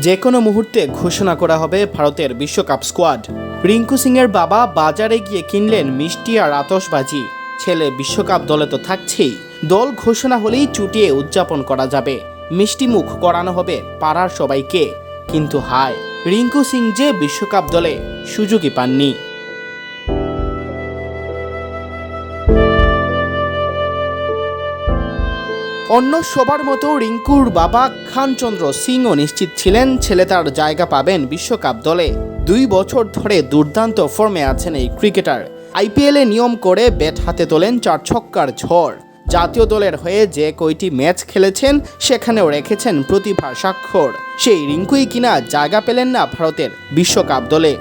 যে কোনো মুহূর্তে ঘোষণা করা হবে ভারতের বিশ্বকাপ স্কোয়াড। রিঙ্কু সিংয়ের বাবা বাজারে গিয়ে কিনলেন মিষ্টি আর আতসবাজি ছেলে বিশ্বকাপ দলে তো থাকছেই। দল ঘোষণা হলেই চুটিয়ে উদযাপন করা যাবে। মিষ্টি মুখ করানো হবে পাড়ার সবাইকে। কিন্তু হায়, রিঙ্কু সিং যে বিশ্বকাপ দলে সুযোগই পাননি। অন্য সবার মতো রিঙ্কুর বাবা খানচন্দ্র সিংও নিশ্চিত ছিলেন ছেলে তার জায়গা পাবেন বিশ্বকাপ দলে। দুই বছর ধরে দুর্দান্ত ফর্মে আছেন এই ক্রিকেটার। আইপিএলে নিয়ম করে ব্যাট হাতে তোলেন চার ছক্কার ঝড়। জাতীয় দলের হয়ে যে কয়টি ম্যাচ খেলেছেন, সেখানেও রেখেছেন প্রতিভার স্বাক্ষর। সেই রিঙ্কুই কিনা জায়গা পেলেন না ভারতের বিশ্বকাপ দলে।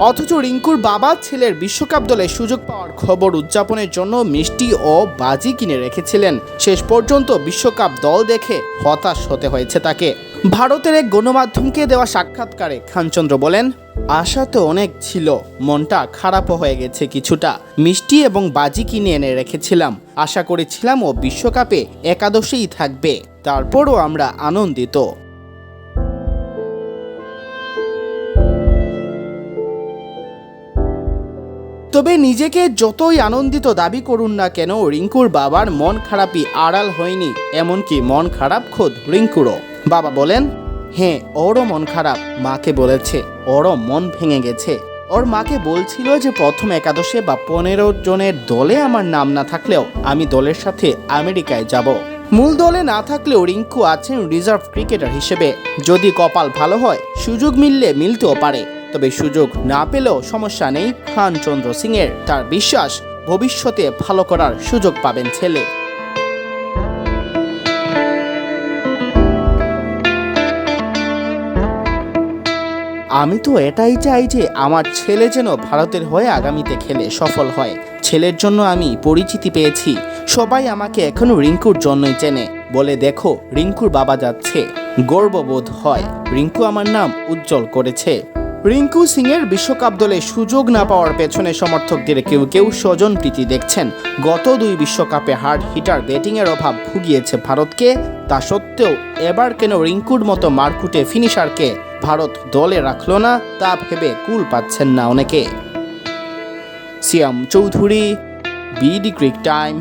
অথচ রিঙ্কুর বাবা ছেলের বিশ্বকাপ দলে সুযোগ পাওয়ার খবর উদযাপনের জন্য মিষ্টি ও বাজি কিনে রেখেছিলেন। শেষ পর্যন্ত বিশ্বকাপ দল দেখে হতাশ হতে হয়েছে তাকে। ভারতের এক গণমাধ্যমকে দেওয়া সাক্ষাৎকারে খানচন্দ্র বলেন, আশা তো অনেক ছিল, মনটা খারাপও হয়ে গেছে কিছুটা। মিষ্টি এবং বাজি কিনে এনে রেখেছিলাম। আশা করেছিলাম ও বিশ্বকাপে একাদশেই থাকবে। তারপরও আমরা আনন্দিত। তবে নিজেকে যতই আনন্দিত দাবি করুন না কেন, রিঙ্কুর বাবার মন খারাপই আড়াল হয়নি। এমনকি মন খারাপ খোদ রিঙ্কুরও। বাবা বলেন হ্যাঁ ওরও মন খারাপ। মাকে বলেছে, ওরও মন ভেঙে গেছে। ওর মাকে বলছিল যে প্রথম একাদশে বা পনেরো জনের দলে আমার নাম না থাকলেও আমি দলের সাথে আমেরিকায় যাব। মূল দলে না থাকলেও রিঙ্কু আছেন রিজার্ভ ক্রিকেটার হিসেবে। যদি কপাল ভালো হয়, সুযোগ মিললে মিলতেও পারে। তবে সুযোগ না পেলেও সমস্যা নেই খান চন্দ্র সিং এর তার বিশ্বাস ভবিষ্যতে ভালো করার সুযোগ পাবেন ছেলে। আমি তো এটাই চাই যে আমার ছেলে যেন ভারতের হয়ে আগামীতে খেলে সফল হয়। ছেলের জন্য আমি পরিচিতি পেয়েছি। সবাই আমাকে এখনও রিঙ্কুর জন্যই চেনে। বলে দেখো, রিঙ্কুর বাবা যাচ্ছে। গর্ববোধ হয়। রিঙ্কু আমার নাম উজ্জ্বল করেছে। রিঙ্কু সিং এর বিশ্বকাপ দলে সুযোগ না পাওয়ার পেছনে সমর্থকদের কেউ কেউ স্বজন প্রীতি দেখছেন। গত দুই বিশ্বকাপে হার্ড হিটার ব্যাটিংয়ের অভাব ভুগিয়েছে ভারতকে। তা সত্ত্বেও এবার কেন রিঙ্কুর মতো মারকুটে ফিনিশারকে ভারত দলে রাখল না, তা ভেবে কুল পাচ্ছেন না অনেকে। Siam Chowdhury, BD cric time.